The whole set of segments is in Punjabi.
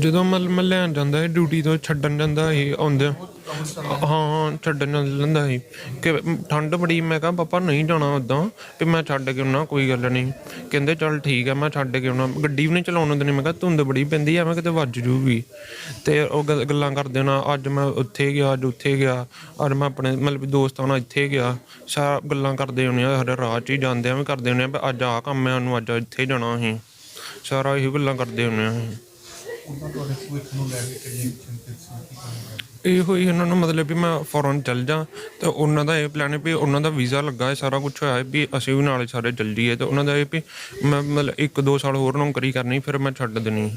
ਜਦੋਂ ਮਲ ਮਲਿਆਣ ਜਾਂਦਾ ਹੈ ਡਿਊਟੀ ਤੋਂ ਛੱਡਣ ਜਾਂਦਾ ਇਹ ਆਉਂਦੇ ਹਾਂ, ਛੱਡਣ ਜਾਂਦਾ ਸੀ। ਕਿ ਠੰਡ ਬੜੀ, ਮੈਂ ਕਿਹਾ, ਪਾਪਾ, ਨਹੀਂ ਜਾਣਾ ਉਦਾਂ ਤੇ ਮੈਂ ਛੱਡ ਕੇ ਆਉਣਾ, ਕੋਈ ਗੱਲ ਨਹੀਂ। ਕਹਿੰਦੇ, ਚੱਲ ਠੀਕ ਆ, ਮੈਂ ਛੱਡ ਕੇ ਆਉਣਾ। ਗੱਡੀ ਵੀ ਨਹੀਂ ਚਲਾਉਣ ਦਿੰਦੇ। ਮੈਂ ਕਿਹਾ, ਧੁੰਦ ਬੜੀ ਪੈਂਦੀ ਆ ਮੈਂ ਕਿਤੇ ਵੱਜ ਜੂਗੀ। ਤੇ ਉਹ ਗੱਲ- ਗੱਲਾਂ ਕਰਦੇ ਨਾ, ਅੱਜ ਮੈਂ ਉੱਥੇ ਗਿਆ, ਅੱਜ ਉੱਥੇ ਗਿਆ। ਅੱਜ ਮੈਂ ਆਪਣੇ ਮਤਲਬ ਦੋਸਤਾਂ ਨਾਲ ਇੱਥੇ ਗਿਆ। ਸਾਰਾ ਗੱਲਾਂ ਕਰਦੇ ਹੁੰਦੇ ਆ ਸਾਡੇ ਰਾਹ 'ਚ ਹੀ ਜਾਂਦੇ ਆ ਵੀ ਕਰਦੇ ਹੁੰਦੇ ਆ ਅੱਜ ਆਹ ਕੰਮ ਹੈ ਨੂੰ ਅੱਜ ਇੱਥੇ ਜਾਣਾ ਅਸੀਂ। ਸਾਰਾ ਇਹੀ ਗੱਲਾਂ ਕਰਦੇ ਹੁੰਦੇ ਆ ਅਸੀਂ। ਉਹਨਾਂ ਤੁਹਾਡੇ ਭਵਿੱਖ ਨੂੰ ਲੈ ਕੇ ਕਿੰਨੀ ਚਿੰਤਿਤ ਸੀ ਕੀ ਕੰਮ ਕਰਦੇ ਇਹੋ ਹੀ ਉਹਨਾਂ ਨੂੰ ਮਤਲਬ ਵੀ ਮੈਂ ਫੌਰਨ ਚੱਲ ਜਾ ਤੇ ਉਹਨਾਂ ਦਾ ਇਹ ਪਲਾਨ ਹੈ ਵੀ ਉਹਨਾਂ ਦਾ ਵੀਜ਼ਾ ਲੱਗਾ ਹੈ ਸਾਰਾ ਕੁਝ ਹੋਇਆ ਹੈ ਵੀ ਅਸੀਂ ਵੀ ਨਾਲੇ ਸਾਰੇ ਚੱਲ ਜੀਏ ਤੇ ਉਹਨਾਂ ਦਾ ਇਹ ਵੀ ਮੈਂ ਮਤਲਬ ਇੱਕ ਦੋ ਸਾਲ ਹੋਰ ਨੌਕਰੀ ਕਰਨੀ ਫਿਰ ਮੈਂ ਛੱਡ ਦੇਣੀ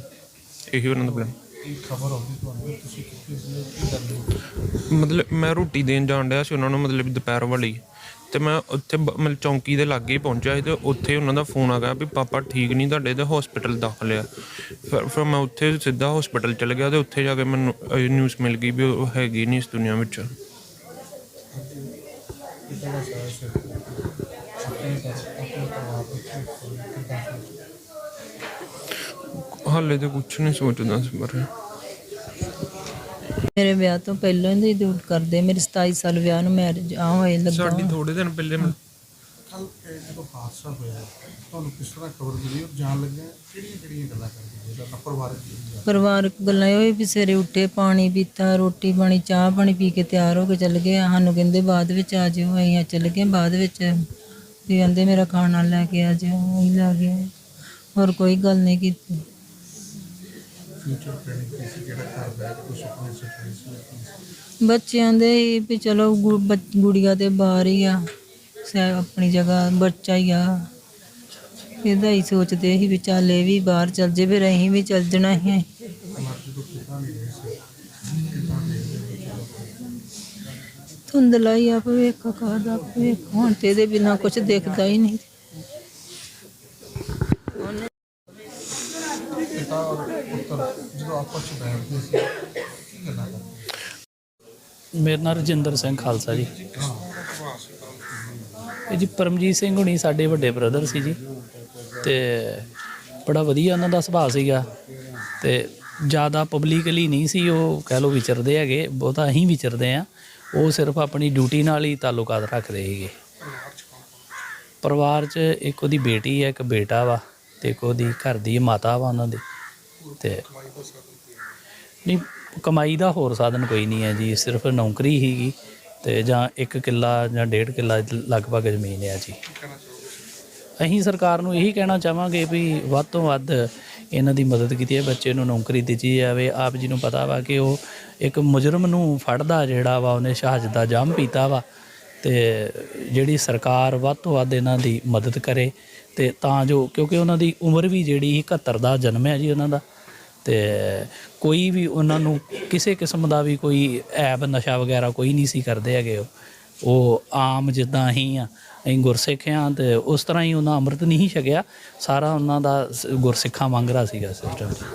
ਇਹੀ ਉਹਨਾਂ ਦਾ ਪਲਾਨ ਕੀ ਖਬਰ ਆਉਂਦੀ ਤੁਹਾਨੂੰ ਵੀ ਤੁਸੀਂ ਕਿੱਥੇ ਸੀ ਕੀ ਕਰਦੇ ਹੋ? ਮਤਲਬ ਮੈਂ ਰੋਟੀ ਦੇਣ ਜਾਣ ਡਿਆ ਸੀ ਉਹਨਾਂ ਨੂੰ ਮਤਲਬ ਦੁਪਹਿਰ ਵਾਲੀ। ਤੇ ਮੈਂ ਉੱਥੇ ਬ- ਚੌਂਕੀ ਦੇ ਲਾਗੇ ਪਹੁੰਚਿਆ ਸੀ ਤੇ ਉੱਥੇ ਉਹਨਾਂ ਦਾ ਫੋਨ ਆ ਗਿਆ ਵੀ ਪਾਪਾ ਠੀਕ ਨਹੀਂ ਤੁਹਾਡੇ ਤੇ ਹਸਪੀਟਲ ਦਾਖਲ ਆ। ਫਿਰ ਫਿਰ ਮੈਂ ਉੱਥੇ ਸਿੱਧਾ ਹਸਪੀਟਲ ਚਲ ਗਿਆ ਤੇ ਉੱਥੇ ਜਾ ਕੇ ਮੈਨੂੰ ਨਿਊਜ਼ ਮਿਲ ਗਈ ਵੀ ਉਹ ਹੈਗੀ ਨਹੀਂ ਇਸ ਦੁਨੀਆ ਵਿੱਚ। ਹਾਲੇ ਤੇ ਕੁਝ ਨਹੀਂ ਸੋਚਦਾ ਇਸ ਬਾਰੇ। ਮੇਰੇ ਵਿਆਹ ਤੋਂ ਪਹਿਲਾਂ ਹੀ ਡਿਊਟ ਕਰਦੇ ਮੇਰੇ 27 ਸਾਲ ਵਿਆਹ ਨੂੰ ਮੈਰਿਜ ਆ ਹੋਏ ਲੱਗਾ। ਸਾਡੀ ਥੋੜੇ ਦਿਨ ਪਹਿਲੇ ਮੈਂ- ਕੱਲ ਜਦੋਂ ਹਾਦਸਾ ਹੋਇਆ ਤੁਹਾਨੂੰ ਕਿਸ ਤਰ੍ਹਾਂ ਖਬਰ ਮਿਲੀ? ਔਰ ਜਾਣ ਲੱਗਿਆ ਕਿਹੜੀਆਂ ਕਿਹੜੀਆਂ ਗੱਲਾਂ ਕਰਦੇ ਜਿਹਦਾ ਪਰਿਵਾਰਕ ਜੀਵਨ ਪਰਿਵਾਰਕ ਗੱਲਾਂ ਇਹ ਹੋਈ ਵੀ ਸਵੇਰੇ ਉੱਠੇ ਪਾਣੀ ਪੀਤਾ ਰੋਟੀ ਪਾਣੀ ਚਾਹ ਪਾਣੀ ਪੀ ਕੇ ਤਿਆਰ ਹੋ ਕੇ ਚੱਲ ਗਏ ਸਾਨੂੰ ਕਹਿੰਦੇ ਬਾਅਦ ਵਿੱਚ ਆ ਜਿਓ ਅਸੀਂ ਚੱਲ ਗਏ ਬਾਅਦ ਵਿੱਚ। ਵੀ ਕਹਿੰਦੇ ਮੇਰਾ ਖਾਣਾ ਲੈ ਕੇ ਆ ਜਿਓ ਅਸੀਂ ਲੈ ਗਏ। ਹੋਰ ਕੋਈ ਗੱਲ ਨਹੀਂ ਕੀਤੀ। ਫਿਊਚਰ ਪਲਾਨਿੰਗ ਕੀ ਸੀ ਕਿਹੜਾ ਘਰ ਬੈਠ ਕੇ ਸੁਪਨੇ ਸੋਚਣੇ ਸੀ ਬੱਚਿਆਂ ਦੇ ਹੀ ਵੀ ਚਲੋ ਗੁ- ਬੱਚ- ਗੁੜੀਆ ਤੇ ਬਾਹਰ ਹੀ ਆ। ਸੈ- ਆਪਣੀ ਜਗ੍ਹਾ, ਬੱਚਾ ਹੀ ਆ। ਇਹਦਾ ਹੀ ਸੋਚਦੇ ਸੀ ਵੀ ਚੱਲ ਇਹ ਵੀ ਬਾਹਰ ਚੱਲ ਜੇ, ਫਿਰ ਅਸੀਂ ਵੀ ਚੱਲ ਜਾਣਾ ਸੀ। ਮਰਜ਼ੀ ਤੋਂ ਕਿੱਦਾਂ ਨਹੀਂ ਸੀ ਕਿੱਦਾਂ ਦੇਖਦੇ ਧੁੰਦਲਾ ਹੀ ਆ, ਭਵਿੱਖ ਕਾਹਦਾ ਭਵਿੱਖ। ਹੁਣ ਤੇ ਇਹਦੇ ਬਿਨਾ ਕੁਝ ਦਿਖਦਾ ਹੀ ਨਹੀਂ। ਪਿਤਾ ਔਰ ਪੁੱਤਰ, ਜਦੋਂ ਆਪਸ ਵਿੱਚ ਬੈਠਦੇ ਸੀ, ਕੀ ਗੱਲਾਂ ਕਰਦੇ ਮੇਰਾ ਨਾਮ ਰਜਿੰਦਰ ਸਿੰਘ ਖਾਲਸਾ ਜੀ। ਇਹ ਜੀ ਪਰਮਜੀਤ ਸਿੰਘ ਹੁਣੀ ਸਾਡੇ ਵੱਡੇ ਬ੍ਰਦਰ ਸੀ ਜੀ। ਤੇ ਬੜਾ ਵਧੀਆ ਉਹਨਾਂ ਦਾ ਸੁਭਾਅ ਸੀਗਾ। ਤੇ ਜ਼ਿਆਦਾ ਪਬਲਿਕਲੀ ਨਹੀਂ ਸੀ, ਉਹ ਕਹਿ ਲੋ ਵਿਚਰਦੇ ਹੈਗੇ, ਬਹੁਤਾ ਅਸੀਂ ਵਿਚਰਦੇ ਆ ਉਹ ਸਿਰਫ ਆਪਣੀ ਡਿਊਟੀ ਨਾਲ ਹੀ ਤਾਲੁਕਾਤ ਰੱਖਦੇ ਸੀਗੇ। ਪਰਿਵਾਰ 'ਚ ਇੱਕ ਉਹਦੀ ਬੇਟੀ ਹੈ, ਇੱਕ ਬੇਟਾ ਵਾ, ਤੇ ਇੱਕ ਉਹਦੀ ਘਰ ਦੀ ਮਾਤਾ ਵਾ ਉਹਨਾਂ ਦੇ। ਤੇ ਨਹੀਂ, ਕਮਾਈ ਦਾ ਹੋਰ ਸਾਧਨ ਕੋਈ ਨਹੀਂ ਹੈ ਜੀ, ਸਿਰਫ ਨੌਕਰੀ ਹੀਗੀ ਤੇ ਜਾਂ ਇੱਕ ਕਿੱਲਾ ਜਾਂ ਡੇਢ ਕਿੱਲਾ ਲਗਭਗ ਜ਼ਮੀਨ ਹੈ ਜੀ। ਅਸੀਂ ਸਰਕਾਰ ਨੂੰ ਇਹੀ ਕਹਿਣਾ ਚਾਹਾਂਗੇ ਵੀ ਵੱਧ ਤੋਂ ਵੱਧ ਇਹਨਾਂ ਦੀ ਮਦਦ ਕੀਤੀ ਹੈ, ਬੱਚੇ ਨੂੰ ਨੌਕਰੀ ਦਿੱਤੀ ਜਾਵੇ। ਆਪ ਜੀ ਨੂੰ ਪਤਾ ਵਾ ਕਿ ਉਹ ਇੱਕ ਮੁਜਰਮ ਨੂੰ ਫੜਦਾ ਜਿਹੜਾ ਵਾ, ਉਹਨੇ ਸ਼ਹਾਦਤ ਦਾ ਜਾਮ ਪੀਤਾ ਵਾ। ਤੇ ਜਿਹੜੀ ਸਰਕਾਰ ਵੱਧ ਤੋਂ ਵੱਧ ਇਹਨਾਂ ਦੀ ਮਦਦ ਕਰੇ ਤੇ ਤਾਂ ਜੋ, ਕਿਉਂਕਿ ਉਹਨਾਂ ਦੀ ਉਮਰ ਵੀ ਜਿਹੜੀ 71 ਦਾ ਜਨਮ ਹੈ ਜੀ ਉਹਨਾਂ ਦਾ, ਤੇ ਕੋਈ ਵੀ ਉਹਨਾਂ ਨੂੰ ਕਿਸੇ ਕਿਸਮ ਦਾ ਵੀ ਕੋਈ ਐਬ ਨਸ਼ਾ ਵਗੈਰਾ ਕੋਈ ਨਹੀਂ ਸੀ ਕਰਦੇ ਹੈਗੇ ਉਹ। ਉਹ ਆਮ ਜਿੱਦਾਂ ਅਸੀਂ ਆ, ਅਸੀਂ ਗੁਰਸਿੱਖ ਆ ਤੇ ਉਸ ਤਰ੍ਹਾਂ ਹੀ ਉਹਨਾਂ ਅੰਮ੍ਰਿਤ ਨਹੀਂ ਛਕਿਆ, ਸਾਰਾ ਉਹਨਾਂ ਦਾ ਸ- ਗੁਰਸਿੱਖਾਂ ਵਾਂਗਰਾ ਸੀਗਾ ਸਿਸਟਮ